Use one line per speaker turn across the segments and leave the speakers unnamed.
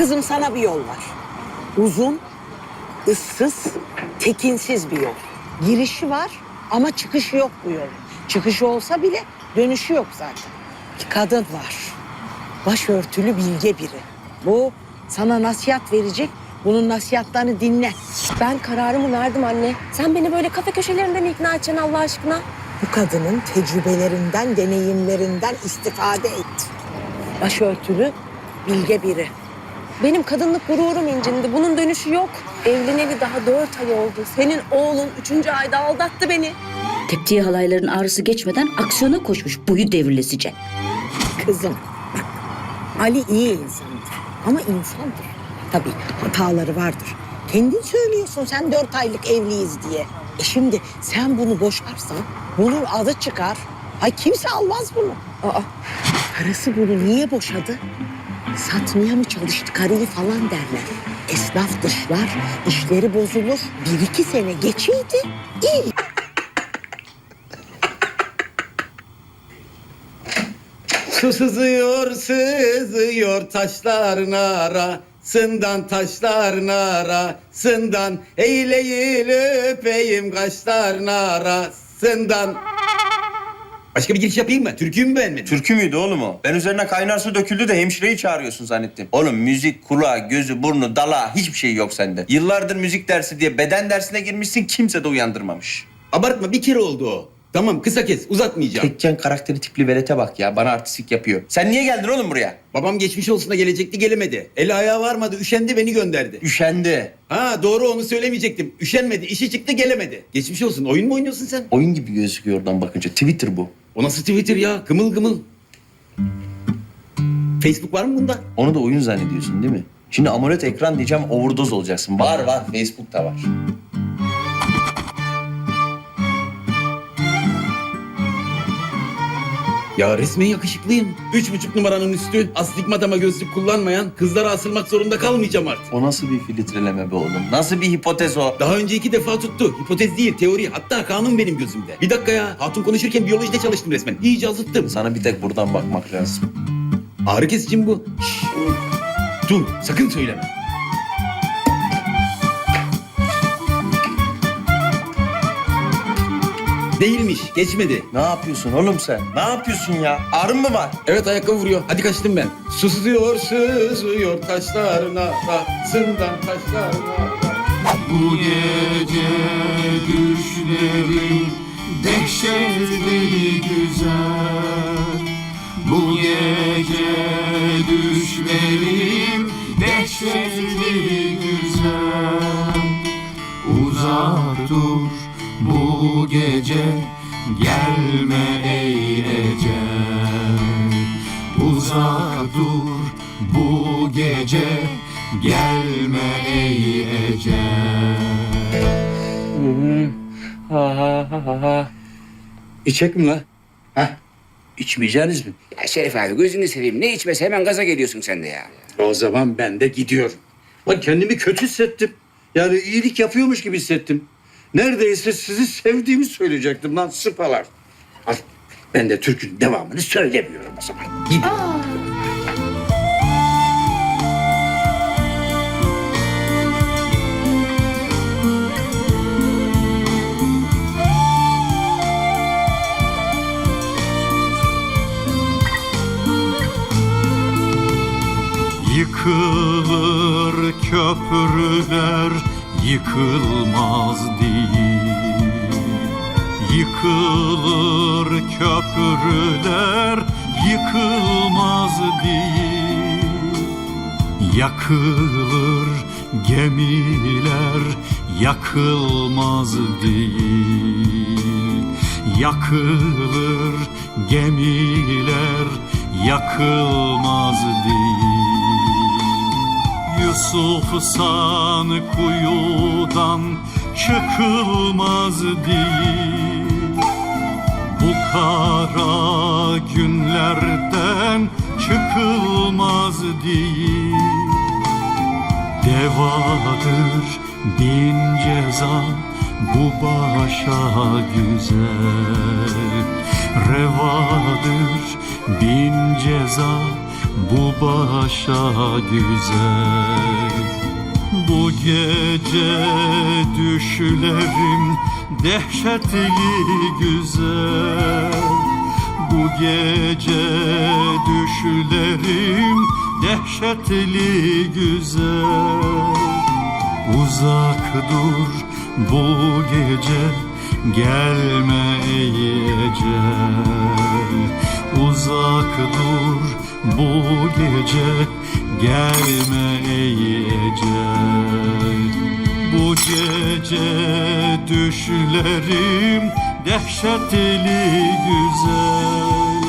Kızım sana bir yol var. Uzun, ıssız, tekinsiz bir yol. Girişi var ama çıkışı yok bu yolun. Çıkışı olsa bile dönüşü yok zaten. Bir kadın var. Başörtülü bilge biri. Bu sana nasihat verecek. Bunun nasihatlerini dinle.
Ben kararımı verdim anne. Sen beni böyle kafe köşelerinden ikna edeceksin Allah aşkına.
Bu kadının tecrübelerinden, deneyimlerinden istifade et. Başörtülü bilge biri.
Benim kadınlık gururum incindi. Bunun dönüşü yok. Evleneli daha dört ay oldu. Senin oğlun üçüncü ayda aldattı beni.
Teptiği halayların ağrısı geçmeden aksiyona koşmuş boyu devrilesice.
Kızım bak Ali iyi insandır ama insandır. Tabii hataları vardır. Kendin söylüyorsun sen dört aylık evliyiz diye. E şimdi sen bunu boşarsan bunun adı çıkar. Ay kimse almaz bunu. Aa, karısı bunu niye boşadı? Satmaya mı çalıştı karıyı falan derler. Esnaf dışlar, işleri bozulur. Bir iki sene geçiydi, iyi.
Sızıyor, sızıyor taşların arasından, taşların arasından. Eğileyim öpeyim kaşların arasından. Başka bir giriş yapayım mı? Türküyü mü beğenmedin?
Türkü müydü oğlum o? Ben üzerine kaynar su döküldü de hemşireyi çağırıyorsun zannettim. Oğlum müzik, kulağı, gözü, burnu, dala hiçbir şey yok sende. Yıllardır müzik dersi diye beden dersine girmişsin kimse de uyandırmamış.
Abartma bir kere oldu o. Tamam kısa kes uzatmayacağım.
Tekken karakteri tipli velete bak ya bana artistik yapıyor. Sen niye geldin oğlum buraya?
Babam geçmiş olsun da gelecekti gelemedi. Eli ayağı varmadı üşendi beni gönderdi.
Üşendi.
Ha doğru onu söylemeyecektim. Üşenmedi işi çıktı gelemedi. Geçmiş olsun oyun mu oynuyorsun sen?
Oyun gibi gözüküyor oradan bakınca. Twitter bu.
O nasıl Twitter ya? Gımıl gımıl. Facebook var mı bunda?
Onu da oyun zannediyorsun değil mi? Şimdi AMOLED ekran diyeceğim overdose olacaksın. Var var Facebook'ta var.
Ya resmen yakışıklıyım. Üç buçuk numaranın üstü, astigmat ama gözlük kullanmayan kızlara asılmak zorunda kalmayacağım artık.
O nasıl bir filtreleme be oğlum? Nasıl bir hipotez o?
Daha önce iki defa tuttu. Hipotez değil, teori. Hatta kanun benim gözümde. Bir dakika ya. Hatun konuşurken biyolojide çalıştım resmen. İyice azıttım.
Sana bir tek buradan bakmak lazım.
Ağrı kesicim bu. Şşş. Dur, sakın söyleme. Değilmiş, geçmedi.
Ne yapıyorsun oğlum sen? Ne yapıyorsun ya? Ağrın mı var?
Evet ayakkabı vuruyor. Hadi kaçtım ben. Sızıyor, sızıyor taşlarına arasından taşlarına.
Bu gece düşlerim dehşetli güzel Bu gece düşlerim dehşetli güzel Uzak dur bu gece gelme ey ecel Uzak dur bu gece gelme ey ecel
İçek mi lan? Heh. İçmeyeceğiniz mi?
Ya Şerif abi gözünü seveyim. Ne içmesi hemen gaza geliyorsun sen de ya.
O zaman ben de gidiyorum. Lan kendimi kötü hissettim. Yani iyilik yapıyormuş gibi hissettim. Neredeyse sizi sevdiğimi söyleyecektim lan sıpalar. Al, ben de Türk'ün devamını söylemiyorum o zaman. Gidin.
Yıkılır köprüler yıkılmaz değil. Yıkılır köprüler yıkılmaz değil. Yakılır gemiler yakılmaz değil. Yakılır gemiler yakılmaz değil Yusuf san kuyudan çıkılmaz değil. Bu kara günlerden çıkılmaz değil. Devadır bin ceza bu başa güzel. Revadır bin ceza bu başa güzel. Bu gece düşlerim dehşetli güzel. Bu gece düşlerim dehşetli güzel. Uzak dur bu gece gelme Uzak dur bu gece gelme ey ecel Bu gece düşlerim dehşetli güzel.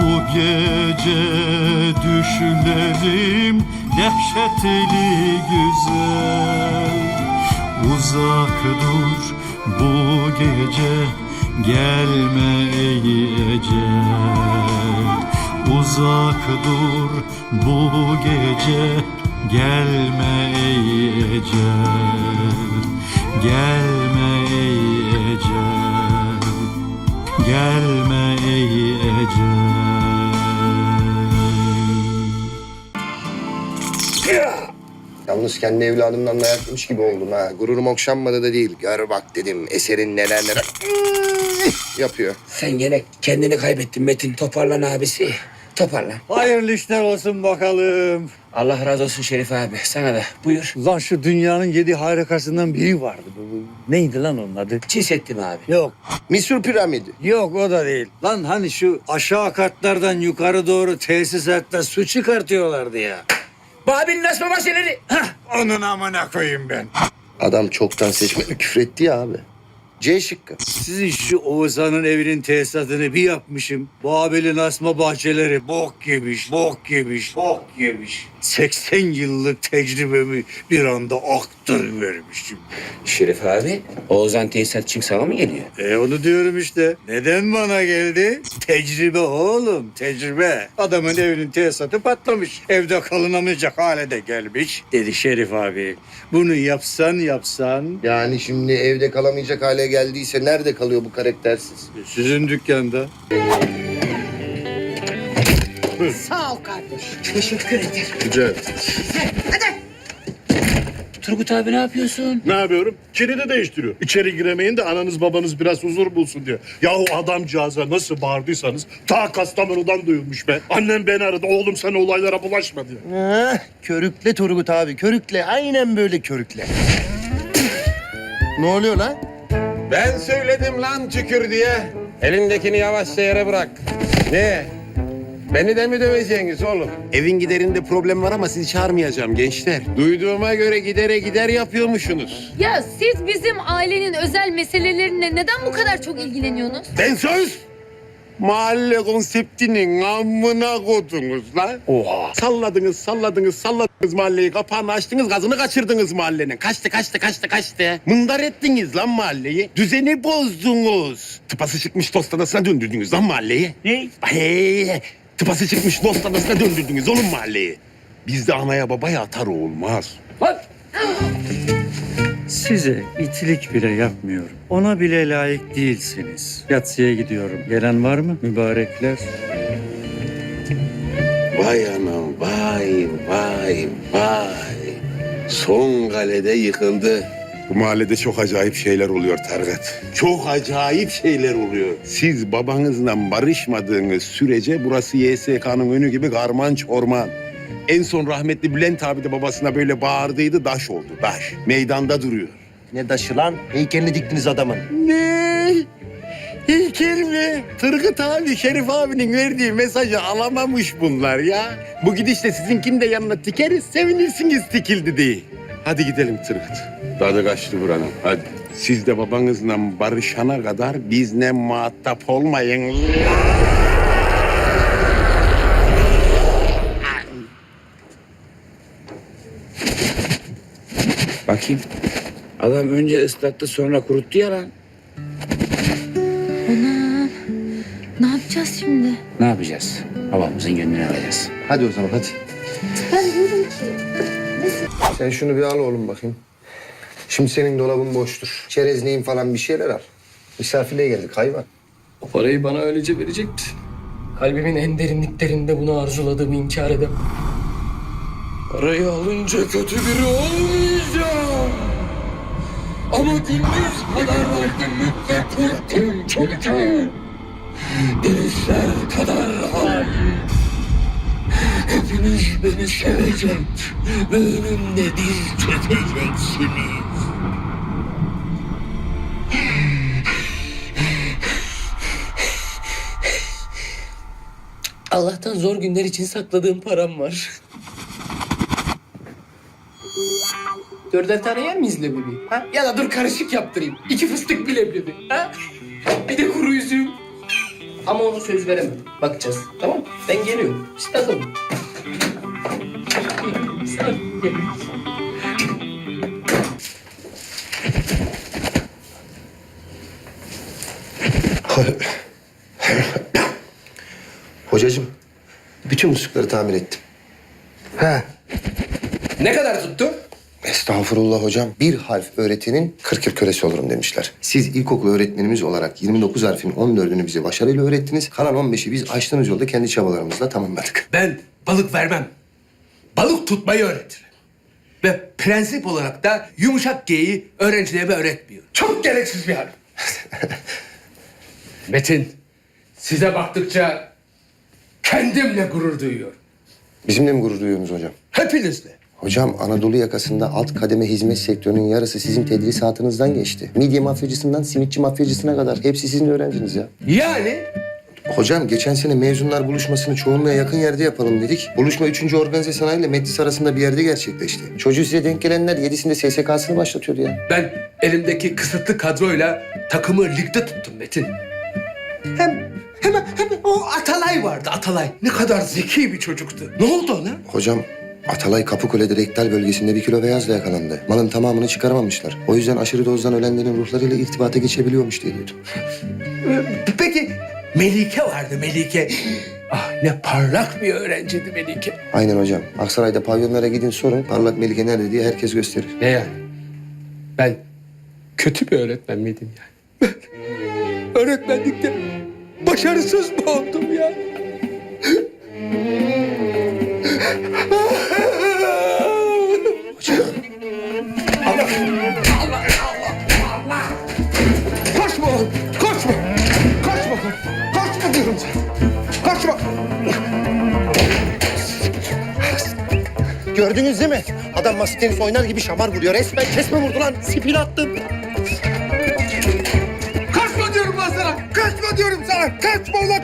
Bu gece düşlerim dehşetli güzel. Uzak dur bu gece gelme ey ecel Uzak dur bu gece. Gelme ey ecel Gelme ey ecel Gelme ey ecel
Yalnız kendi evladımdan dayak yemiş gibi oldum ha. Gururum okşanmadı da değil. Gör bak dedim eserin neler neler yapıyor.
Sen gene kendini kaybettin Metin. Toparlan abisi. Toparlan.
Hayırlı işler olsun bakalım.
Allah razı olsun Şerif abi. Sana da. Buyur.
Lan şu dünyanın yedi harikasından biri vardı. Bu- bu- Neydi lan onun adı?
Çiz ettim abi.
Yok,
Misur piramidi.
yok o da değil. Lan hani şu aşağı katlardan yukarı doğru tesisatta su çıkartıyorlardı ya.
Babil'in asma bahçeleri.
Onun amına koyayım ben.
Adam çoktan seçmeli küfretti ya abi. C şıkkı.
Sizin şu Oğuzhan'ın evinin tesisatını bir yapmışım. Babel'in asma bahçeleri bok yemiş, bok yemiş, bok yemiş. 80 yıllık tecrübemi bir anda aktır vermişim.
Şerif abi. Oğuzhan tesisatçım sana mı geliyor?
E onu diyorum işte. Neden bana geldi? Tecrübe oğlum, tecrübe. Adamın evinin tesisatı patlamış. Evde kalınamayacak hale de gelmiş. Dedi Şerif abi. Bunu yapsan yapsan
Yani şimdi evde kalamayacak hale geldiyse nerede kalıyor bu karaktersiz?
sizin dükkanda.
Sağ ol kardeş. Teşekkür ederim.
Güzel.
Hadi.
Turgut abi ne yapıyorsun?
Ne yapıyorum? Kilidi değiştiriyor. İçeri giremeyin de ananız babanız biraz huzur bulsun diyor. Yahu adamcağıza nasıl bağırdıysanız ta Kastamonu'dan duyulmuş be. Annem beni aradı. Oğlum sen olaylara bulaşma diyor.
Heh, körükle Turgut abi körükle. Aynen böyle körükle. ne oluyor lan?
Ben söyledim lan tükür diye. Elindekini yavaşça yere bırak. Ne? Beni de mi döveceksiniz oğlum? Evin giderinde problem var ama sizi çağırmayacağım gençler. Duyduğuma göre gidere gider yapıyormuşsunuz.
Ya siz bizim ailenin özel meselelerine neden bu kadar çok ilgileniyorsunuz?
Ben söz! Mahalle konseptinin amına kodunuz lan. Oha. Salladınız, salladınız, salladınız mahalleyi. Kapağını açtınız, gazını kaçırdınız mahallenin. Kaçtı, kaçtı, kaçtı, kaçtı. Mındar ettiniz lan mahalleyi. Düzeni bozdunuz. Tıpası çıkmış dost adasına döndürdünüz lan mahalleyi. Ne? Hey, tıpası çıkmış dost adasına döndürdünüz oğlum mahalleyi. Bizde anaya babaya atar olmaz.
Size itilik bile yapmıyorum. Ona bile layık değilsiniz. Yatsıya gidiyorum. Gelen var mı mübarekler?
Vay anam, vay, vay, vay. Son kalede yıkıldı. Bu mahallede çok acayip şeyler oluyor Targat. Çok acayip şeyler oluyor. Siz babanızla barışmadığınız sürece burası YSK'nın önü gibi karman çorman. En son rahmetli Bülent abi de babasına böyle bağırdıydı, daş oldu, daş. Meydanda duruyor.
Ne daşı lan? Heykelini diktiniz adamın.
Ne? Heykel mi? Turgut abi, Şerif abinin verdiği mesajı alamamış bunlar ya. Bu gidişle sizinkini de yanına tikeriz, sevinirsiniz tikildi diye. Hadi gidelim Turgut. Tadı kaçtı buranın, hadi. Siz de babanızla barışana kadar bizle muhatap olmayın.
Bakayım. Adam önce ıslattı sonra kuruttu ya lan.
Ne yapacağız şimdi?
Ne yapacağız? Babamızın gönlünü alacağız.
Hadi o zaman hadi. Sen şunu bir al oğlum bakayım. Şimdi senin dolabın boştur. Çerezliğin falan bir şeyler al. Misafirliğe geldik hayvan.
O parayı bana öylece verecekti.
Kalbimin en derinliklerinde bunu arzuladığımı inkar edemem. Parayı alınca kötü biri olmayacağım. Ama gündüz kadar verdim müddet korktum çünkü. Denizler kadar halim. Hepiniz beni sevecek ve önümde diz çökeceksiniz. Allah'tan zor günler için sakladığım param var. Dörder tane yer miyiz leblebi? Ha? Ya da dur karışık yaptırayım. İki fıstık bir leblebi. Ha? Bir de kuru üzüm. Ama onu söz veremem. Bakacağız. Tamam mı? Ben geliyorum. Siz takılın.
Hocacığım, bütün muslukları tamir ettim. He.
Ne kadar tuttu?
Estağfurullah hocam. Bir harf öğretinin 40 yıl kölesi olurum demişler. Siz ilkokul öğretmenimiz olarak 29 harfin 14'ünü bize başarıyla öğrettiniz. Kalan 15'i biz açtığınız yolda kendi çabalarımızla tamamladık.
Ben balık vermem. Balık tutmayı öğretirim. Ve prensip olarak da yumuşak G'yi öğrencilerime öğretmiyor. Çok gereksiz bir harf. Metin, size baktıkça kendimle gurur duyuyorum.
Bizimle mi gurur duyuyorsunuz hocam?
Hepinizle.
Hocam Anadolu yakasında alt kademe hizmet sektörünün yarısı sizin tedrisatınızdan geçti. Midye mafyacısından simitçi mafyacısına kadar hepsi sizin öğrenciniz ya.
Yani
Hocam geçen sene mezunlar buluşmasını çoğunluğa yakın yerde yapalım dedik. Buluşma 3. Organize Sanayi ile Metlis arasında bir yerde gerçekleşti. Çocuğu size denk gelenler yedisinde SSK'sını başlatıyordu ya.
ben elimdeki kısıtlı kadroyla takımı ligde tuttum Metin. Hem, hem, hem o Atalay vardı Atalay. Ne kadar zeki bir çocuktu. Ne oldu ona?
Hocam Atalay Kapıkule'de rektal bölgesinde bir kilo beyazla yakalandı. Malın tamamını çıkaramamışlar. O yüzden aşırı dozdan ölenlerin ruhlarıyla irtibata geçebiliyormuş diye duydum.
Peki Melike vardı Melike. Ah ne parlak bir öğrenciydi Melike.
Aynen hocam. Aksaray'da pavyonlara gidin sorun. Parlak Melike nerede diye herkes gösterir.
Ne yani? Ben kötü bir öğretmen miydim yani?
Öğretmenlikte başarısız mı oldum ya?
Kaçma oğlum, kaçma. Kaçma, kaçma diyorum sana. Kaçma.
Gördünüz değil mi? Adam masa tenis oynar gibi şamar vuruyor. Resmen kesme vurdu lan. Spin attım.
Kaçma diyorum lan sana. Kaçma diyorum sana. Kaçma ulan.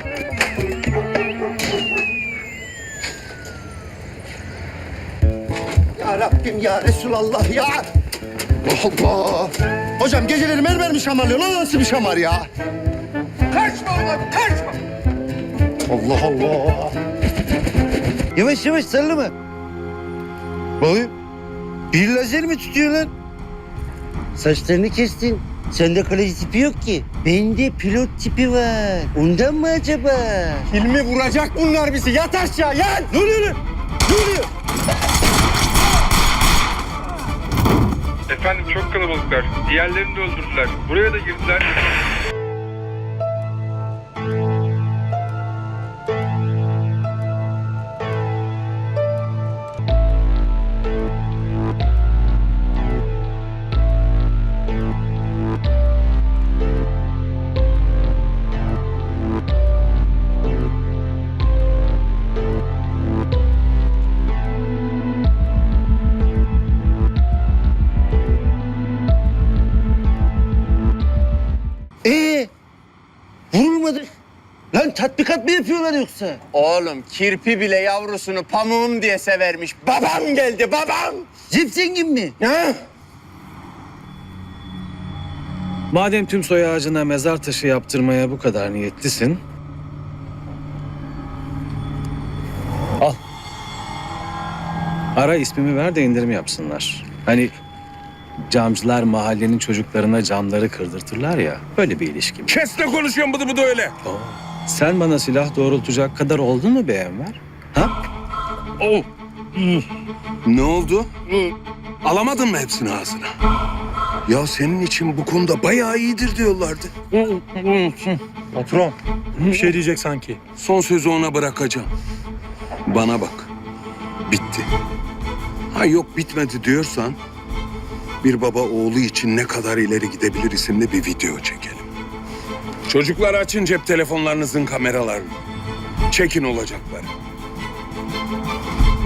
Ya Rabbim ya Resulallah ya. Allah. Hocam geceleri mermer mi şamarlıyor lan? Nasıl bir şamar ya?
Kaçma ulan, kaçma.
Allah Allah.
Yavaş yavaş sallama. Bakayım. Bir lazer mi tutuyor lan? Saçlarını kestin. Sende kaleci tipi yok ki. Bende pilot tipi var. Ondan mı acaba?
Hilmi vuracak bunlar bizi. Yat aşağı, yat.
Ne oluyor lan? Ne oluyor?
Efendim çok kalabalıklar. Diğerlerini de öldürdüler. Buraya da girdiler.
Tatbikat mı yapıyorlar yoksa?
Oğlum kirpi bile yavrusunu pamuğum diye severmiş. Babam geldi, babam.
Zip zengin mi?
Ha?
Madem tüm soy ağacına mezar taşı yaptırmaya bu kadar niyetlisin. Al. Ara ismimi ver de indirim yapsınlar. Hani camcılar mahallenin çocuklarına camları kırdırtırlar ya. Öyle bir ilişki. bu.
Kes ne konuşuyorsun bıdı bıdı öyle?
Sen bana silah doğrultacak kadar oldun mu be Enver? Ha?
Ne oldu? Alamadın mı hepsini ağzına?
Ya senin için bu konuda bayağı iyidir diyorlardı.
Patron bir şey diyecek sanki.
Son sözü ona bırakacağım. Bana bak. Bitti. Ha yok bitmedi diyorsan... ...bir baba oğlu için ne kadar ileri gidebilir isimli bir video çekelim. Çocuklar açın cep telefonlarınızın kameralarını. Çekin olacakları.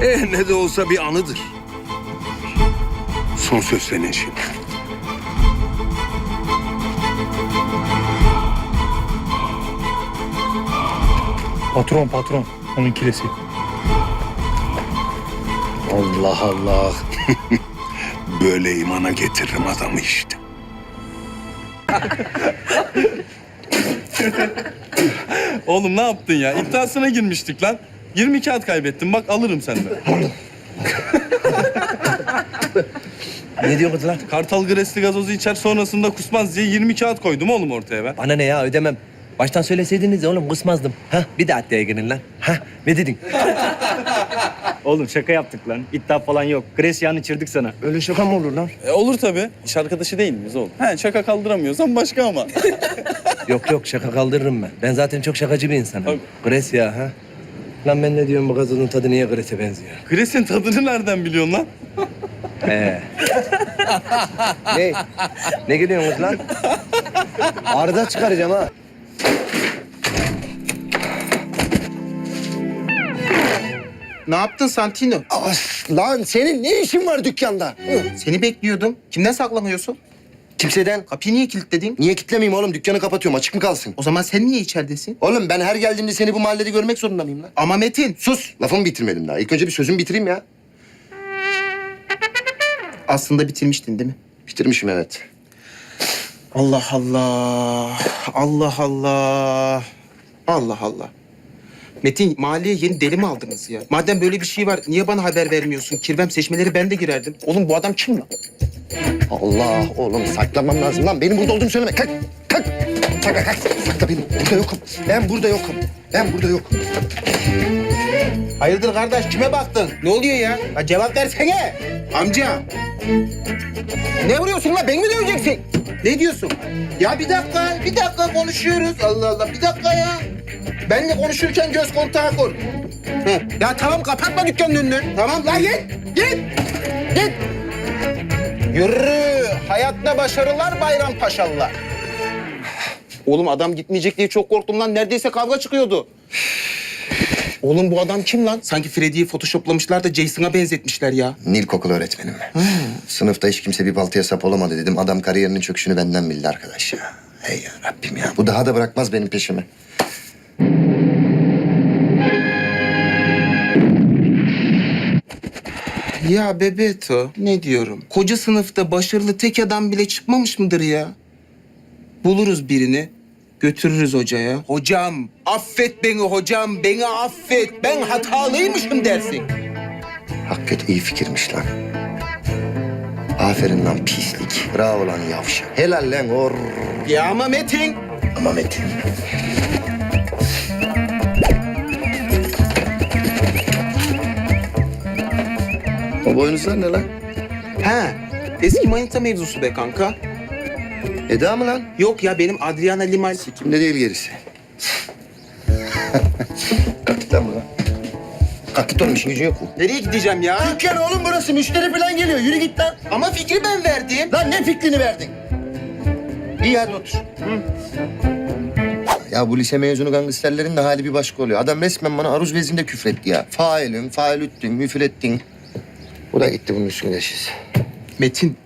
Eh ne de olsa bir anıdır. Son söz senin şimdi.
Patron patron onun kilesi.
Allah Allah. Böyle imana getiririm adamı işte.
Oğlum ne yaptın ya? İddiasına girmiştik lan. 20 kağıt kaybettim. Bak alırım senden.
Ne diyorsun lan?
Kartal Gresli gazozu içer sonrasında kusmaz diye 20 kağıt koydum oğlum ortaya ben.
Bana ne ya ödemem. Baştan söyleseydiniz ya oğlum kısmazdım. Ha bir de adliye girin lan. Ha ne dedin?
Oğlum şaka yaptık lan. İddia falan yok. Gresyan'ı içirdik sana.
Öyle şaka mı olur lan?
E, olur tabii. İş arkadaşı değil miyiz oğlum? He şaka kaldıramıyorsan başka ama.
Yok yok şaka kaldırırım ben. Ben zaten çok şakacı bir insanım.
Tabii.
Gresya ha. Lan ben ne diyorum bu gazozun tadı niye Gres'e benziyor?
Gres'in tadını nereden biliyorsun lan?
He. ne? Ne gülüyorsunuz lan? Arda çıkaracağım ha.
Ne yaptın Santino?
Lan senin ne işin var dükkanda?
Seni bekliyordum. Kimden saklanıyorsun?
Kimseden.
Kapıyı niye kilitledin?
Niye kitlemeyeyim oğlum? Dükkanı kapatıyorum. Açık mı kalsın?
O zaman sen niye içeridesin?
Oğlum ben her geldiğimde seni bu mahallede görmek zorunda mıyım lan?
Ama Metin.
Sus. Lafımı bitirmedim daha. İlk önce bir sözümü bitireyim ya.
Aslında bitirmiştin değil mi?
Bitirmişim evet.
Allah Allah. Allah Allah. Allah Allah. Metin mahalleye yeni deli mi aldınız ya? Madem böyle bir şey var niye bana haber vermiyorsun? Kirvem seçmeleri ben de girerdim. Oğlum bu adam kim lan?
Allah oğlum saklamam lazım lan. Benim burada olduğumu söyleme. Kalk, kalk. Sakla kalk. Sakla beni. Burada yokum. Ben burada yokum. Ben burada yokum.
Hayırdır kardeş kime baktın? Ne oluyor ya? ya cevap versene. Amca. Ne vuruyorsun lan? Beni mi döveceksin? Ne diyorsun? Ya bir dakika, bir dakika konuşuyoruz. Allah Allah, bir dakika ya. Benle konuşurken göz kontağı kur. He. Ya tamam kapatma dükkanın önünü. Tamam lan git, git, git. Yürü. Hayatta başarılar bayram paşalılar. Oğlum adam gitmeyecek diye çok korktum lan. Neredeyse kavga çıkıyordu. Oğlum bu adam kim lan? Sanki Freddy'yi photoshoplamışlar da Jason'a benzetmişler ya.
Nilkokul öğretmenim. Sınıfta hiç kimse bir baltaya sap olamadı dedim. Adam kariyerinin çöküşünü benden bildi arkadaş ya. Hey ya Rabbim ya. Bu daha da bırakmaz benim peşimi.
Ya Bebeto ne diyorum? Koca sınıfta başarılı tek adam bile çıkmamış mıdır ya? Buluruz birini. Götürürüz hocaya. Hocam affet beni hocam beni affet. Ben hatalıymışım dersin.
Hakikaten iyi fikirmiş lan. Aferin lan pislik. Bravo lan yavşak. Helal lan or.
Ya ama Metin.
Ama Metin. O boynuzlar ne lan?
He eski manita mevzusu be kanka.
Eda mı lan?
Yok ya benim Adriana Limal.
Kimde değil gerisi. Kalk git lan buradan. Kalk git oğlum işin gücün yok mu?
Nereye gideceğim ya?
Dükkan oğlum burası. Müşteri falan geliyor. Yürü git lan.
Ama fikri ben verdim.
Lan ne fikrini verdin? İyi hadi otur. Ya bu lise mezunu gangsterlerin de hali bir başka oluyor. Adam resmen bana aruz vezinde küfretti ya. Failün, failüttün, müfrettin. Bu da gitti bunun üstüne deşiz.
Metin,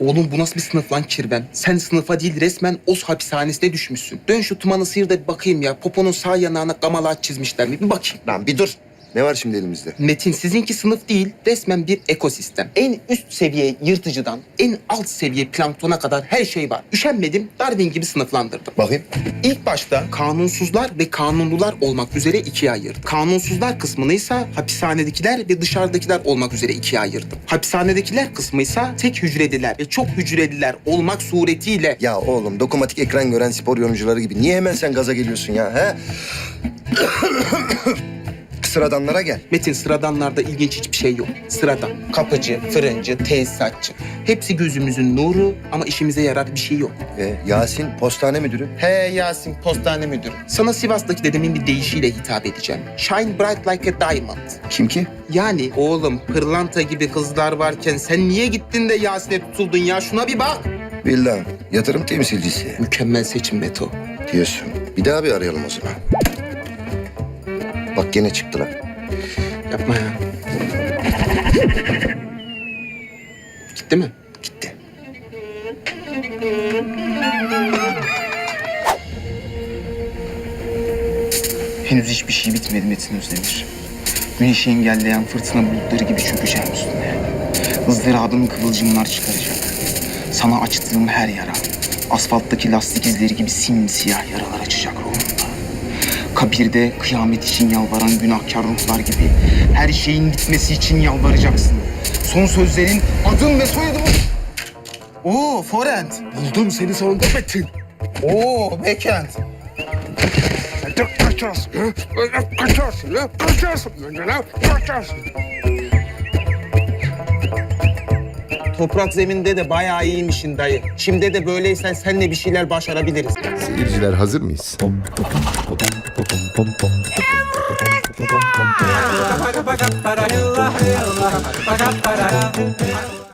oğlum bu nasıl bir sınıf lan kirven? Sen sınıfa değil resmen Oz hapishanesine düşmüşsün. Dön şu tumanı sıyır da bir bakayım ya. Poponun sağ yanağına gamalat çizmişler mi? Bir bakayım.
Lan bir dur. Ne var şimdi elimizde?
Metin sizinki sınıf değil, resmen bir ekosistem. En üst seviye yırtıcıdan en alt seviye planktona kadar her şey var. Üşenmedim, Darwin gibi sınıflandırdım.
Bakayım.
İlk başta kanunsuzlar ve kanunlular olmak üzere ikiye ayırdım. Kanunsuzlar kısmını ise hapishanedekiler ve dışarıdakiler olmak üzere ikiye ayırdım. Hapishanedekiler kısmı ise tek hücreliler ve çok hücreliler olmak suretiyle
Ya oğlum dokunmatik ekran gören spor yorumcuları gibi niye hemen sen gaza geliyorsun ya he? Sıradanlara gel.
Metin sıradanlarda ilginç hiçbir şey yok. Sıradan. Kapıcı, fırıncı, tesisatçı. Hepsi gözümüzün nuru ama işimize yarar bir şey yok.
E, Yasin postane müdürü.
He Yasin, postane müdürü. Sana Sivas'taki dedemin bir deyişiyle hitap edeceğim. Shine bright like a diamond.
Kim ki?
Yani oğlum pırlanta gibi kızlar varken sen niye gittin de Yasin'e tutuldun ya? Şuna bir bak.
Vildan, yatırım temsilcisi.
Mükemmel seçim Beto.
Diyorsun. Bir daha bir arayalım o zaman. Bak gene çıktılar.
Yapma ya. Gitti mi? Gitti. Henüz hiçbir şey bitmedi Metin Özdemir. Güneşi engelleyen fırtına bulutları gibi çökeceğim üstüne. ızdırabın kıvılcımlar çıkaracak. Sana açtığım her yara, asfalttaki lastik izleri gibi simsiyah yaralar açacak ruhumda. Kabirde kıyamet için yalvaran günahkar ruhlar gibi her şeyin bitmesi için yalvaracaksın. Son sözlerin adım ve soyadım. Oo Forent.
Buldum seni sonunda Metin.
Oo Bekent.
Kaçarsın. Kaçarsın. Kaçarsın. Kaçarsın.
Toprak zeminde de bayağı iyiymişsin dayı. Şimdi de böyleysen senle bir şeyler başarabiliriz.
Seyirciler hazır mıyız? Paga para